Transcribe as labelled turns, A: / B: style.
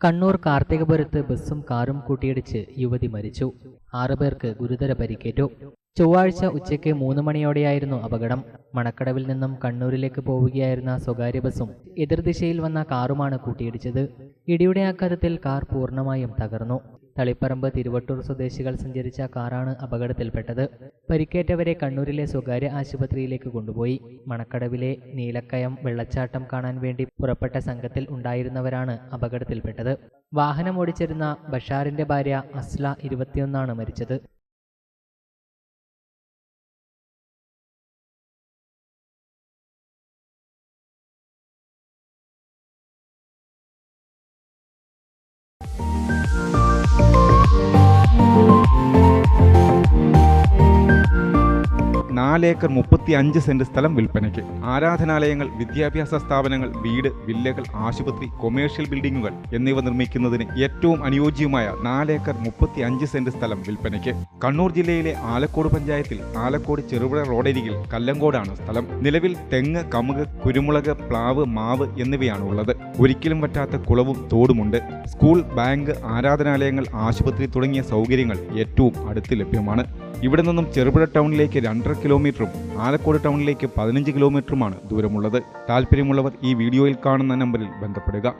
A: കണ്ണൂർ കാർത്തികപുരത്ത് ബസ്സും കാറും കൂട്ടിയിടിച്ച് യുവതി മരിച്ചു. ആറുപേർക്ക് ഗുരുതര പരിക്കേറ്റു. ചൊവ്വാഴ്ച ഉച്ചയ്ക്ക് മൂന്ന് മണിയോടെയായിരുന്നു അപകടം. മണക്കടവിൽ നിന്നും കണ്ണൂരിലേക്ക് പോവുകയായിരുന്ന സ്വകാര്യ ബസ്സും എതിർദിശയിൽ വന്ന കാറുമാണ് കൂട്ടിയിടിച്ചത്. ഇടിയുടെ ആഘാതത്തിൽ കാർ പൂർണമായും തകർന്നു. തളിപ്പറമ്പ് തിരുവട്ടൂർ സ്വദേശികൾ സഞ്ചരിച്ച കാറാണ് അപകടത്തിൽപ്പെട്ടത്. പരിക്കേറ്റവരെ കണ്ണൂരിലെ സ്വകാര്യ ആശുപത്രിയിലേക്ക് കൊണ്ടുപോയി. മണക്കടവിലെ നീലക്കയം വെള്ളച്ചാട്ടം കാണാൻ വേണ്ടി പുറപ്പെട്ട സംഘത്തിൽ ഉണ്ടായിരുന്നവരാണ് അപകടത്തിൽപ്പെട്ടത്. വാഹനം ഓടിച്ചിരുന്ന ബഷാറിന്റെ ഭാര്യ അസ്ല ഇരുപത്തിയൊന്നാണ് മരിച്ചത്.
B: നാലേക്കർ മുപ്പത്തി അഞ്ച് സെന്റ് സ്ഥലം വിൽപ്പനയ്ക്ക്. ആരാധനാലയങ്ങൾ വിദ്യാഭ്യാസ സ്ഥാപനങ്ങൾ വീട് വില്ലകൾ ആശുപത്രി കൊമേഴ്ഷ്യൽ ബിൽഡിംഗുകൾ എന്നിവ നിർമ്മിക്കുന്നതിന് ഏറ്റവും അനുയോജ്യമായ നാലേക്കർ മുപ്പത്തി അഞ്ച് സെന്റ് സ്ഥലം വിൽപ്പനയ്ക്ക്. കണ്ണൂർ ജില്ലയിലെ ആലക്കോട് പഞ്ചായത്തിൽ ആലക്കോട് ചെറുപുഴ റോഡരികിൽ കല്ലങ്കോടാണ് സ്ഥലം. നിലവിൽ തെങ്ങ് കമുക് കുരുമുളക് പ്ലാവ് മാവ് എന്നിവയാണ് ഉള്ളത് ഒരിക്കലും പറ്റാത്ത കുളവും തോടുമുണ്ട്. സ്കൂൾ ബാങ്ക് ആരാധനാലയങ്ങൾ ആശുപത്രി തുടങ്ങിയ സൗകര്യങ്ങൾ ഏറ്റവും അടുത്ത് ലഭ്യമാണ്. ഇവിടെ നിന്നും ചെറുപുഴ ടൗണിലേക്ക് രണ്ടര കിലോമീറ്ററും ആലക്കോട് ടൗണിലേക്ക് പതിനഞ്ച് കിലോമീറ്ററുമാണ് ദൂരമുള്ളത്. താല്പര്യമുള്ളവർ ഈ വീഡിയോയിൽ കാണുന്ന നമ്പറിൽ ബന്ധപ്പെടുക.